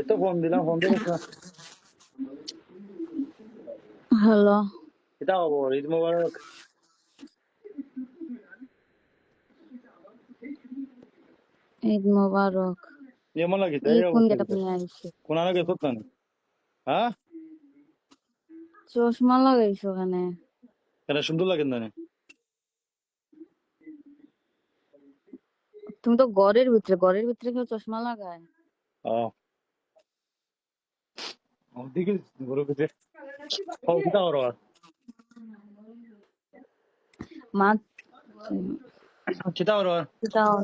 এত ফোন দিলাম ফোন দিলাম হ্যালো। এটা খবর ঈদ মোবারক। ঈদ মোবারক। কোন গেটআপ নিয়ে আইছে কোন আনা হ্যাঁ? চশমা লাগাইছো ওখানে এটা সুন্দর লাগে না তুমি তো ঘরের ভিতরে ঘরের ভিতরে কেউ চশমা লাগায়? ও বড় কিছু ও কিটা করো মা কিটা করো দাও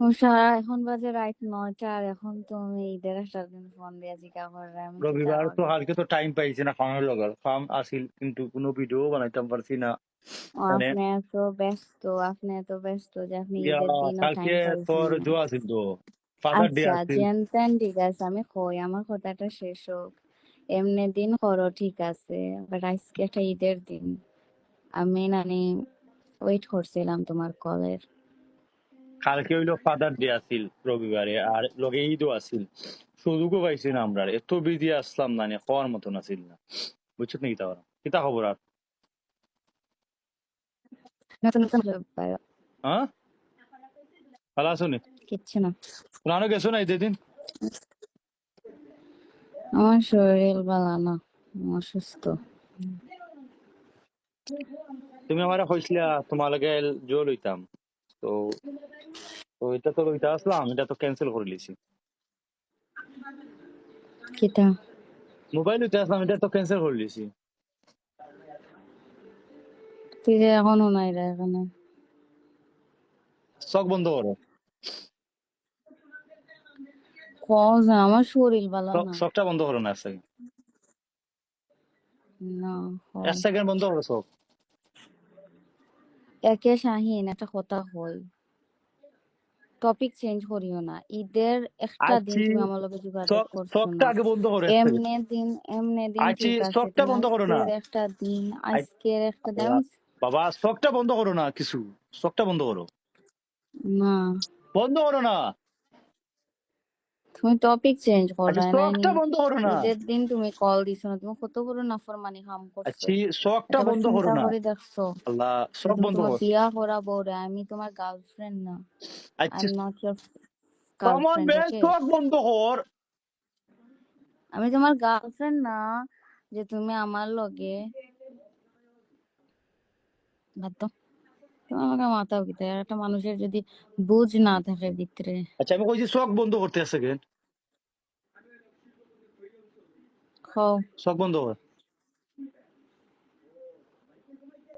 সারা এখন বাজে রাত নয়টা আর এখন তুমি ঈদের আসার দিন ফোন দিয়ে জিজ্ঞা করে আমি রবিবার তো তো টাইম পাইছি না খাওয়ানোর লগর খাম আসিল কিন্তু কোনো ভিডিও বানাইতাম পারছি না মানে আপনি এত ব্যস্ত আপনি এত ব্যস্ত যে আপনি ইয়া, ঈদের দিনও কালকে তোর পাইছেন জো আছিল তো ফাদার ডে আচ্ছা আছিল জেনতেন ঠিক আছে আমি কই আমার কথাটা শেষ হোক। এমনি দিন করো ঠিক আছে বাট আজকে একটা ঈদের দিন। আমি নানি ওয়েট করছিলাম তোমার কলের। কালকে হইল ফাদার ডে আছিল রবিবারে আর লগে ঈদও আছিল। সুযোগও পাইছি না আমরা এত বিজি আসলাম না খাওয়ার মতন আছিল না। বুঝছ নাকি তাহলে কিতা খবর আর? নতুন নতুন হ্যাঁ? ভালো আছো নি কিচ্ছু না পুরানো গেছো না ঈদের দিন আমার শরীর ভালো না আমি অসুস্থ তুমি আমার কইছিলা তোমার লগে জো লইতাম তো তো এটা তো লইতা আসলাম এটা তো ক্যান্সেল করে লিছি কিটা মোবাইল লইতে আসলাম এটা তো ক্যান্সেল করে লিছি তুই এখনও নাই রে এখানে চোখ বন্ধ করো কজ আমার শরীর ভালো না। চোখটা বন্ধ করো না সেকেন্ড না এক সেকেন্ড বন্ধ করো চোখ একে শাহিন একটা কথা হই টপিক চেঞ্জ করিও না। ঈদের একটা দিন তুমি আমার লগে যোগাযোগ করছ না। আগে বন্ধ করো এমনে দিন এমনে দিন চোখটা তুমি বন্ধ করো না। একটা দিন আজকের একটা দিন। বাবা চোখটা বন্ধ করো না কিছু। চোখটা বন্ধ করো। না। বন্ধ করো না। তুমি টপিক চেঞ্জ করো আচ্ছা না চোখটা বন্ধ করো না। ঈদের দিন তুমি কল দিছো না তুমি কত বড় নাফরমানি কাম করছ। আচ্ছা একবার বন্ধ করো না। করে দেখছ। আল্লাহ তুমি বন্ধ করো বিয়া করা বউরে আমি তোমার গার্লফ্রেন্ড না। আই আচ্ছা এম নট ইওর কমন বেল চোখ বন্ধ কর আমি তোমার গার্লফ্রেন্ড না যে তুমি আমার লগে। তুমি আমাকে মাথাও কিতে একটা মানুষের যদি বুঝ না থাকে ভিতরে। আচ্ছা আমি কইছি চোখ বন্ধ করতে আছে কেন? খাও চোখ বন্ধ কর।